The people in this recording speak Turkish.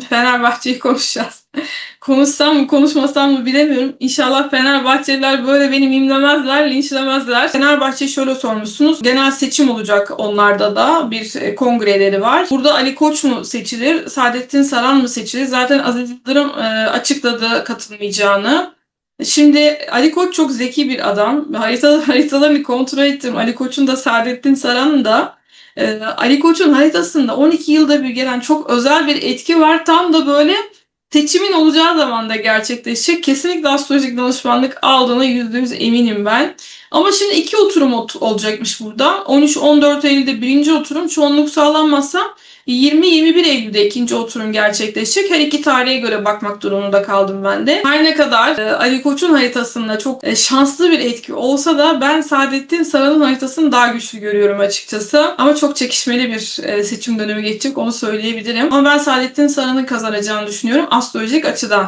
Fenerbahçe'yi konuşacağız. Konuşsam mı konuşmasam mı bilemiyorum. İnşallah Fenerbahçeliler böyle beni mimlemezler, linçlemezler. Fenerbahçe'yi şöyle sormuşsunuz. Genel seçim olacak onlarda da. Bir e, kongreleri var. Burada Ali Koç mu seçilir, Saadettin Saran mı seçilir? Zaten Aziz Yıldırım e, açıkladı katılmayacağını. Şimdi Ali Koç çok zeki bir adam. Harita, haritalarını kontrol ettim. Ali Koç'un da Saadettin Saran'ın da ee, Ali Koç'un haritasında 12 yılda bir gelen çok özel bir etki var. Tam da böyle seçimin olacağı zamanda gerçekleşecek. Kesinlikle astrolojik danışmanlık aldığına %100 eminim ben. Ama şimdi iki oturum ot- olacakmış burada. 13-14 Eylül'de birinci oturum çoğunluk sağlanmazsa 20-21 Eylül'de ikinci oturum gerçekleşecek. Her iki tarihe göre bakmak durumunda kaldım ben de. Her ne kadar e, Ali Koç'un haritasında çok e, şanslı bir etki olsa da ben Saadettin Saran'ın haritasını daha güçlü görüyorum açıkçası. Ama çok çekişmeli bir e, seçim dönemi geçecek onu söyleyebilirim. Ama ben Saadettin Saran'ın kazanacağını düşünüyorum astrolojik açıdan.